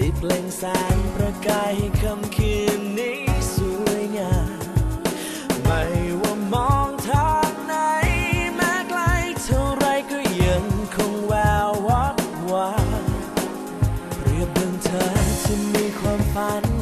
ที่เปล่งแสงประกายให้คำคืนนี้สวยงามไม่ว่ามองทางไหนแม้ไกลเท่าไรก็ยังคงแวววับวาเรียบดังเธอที่มีความฝัน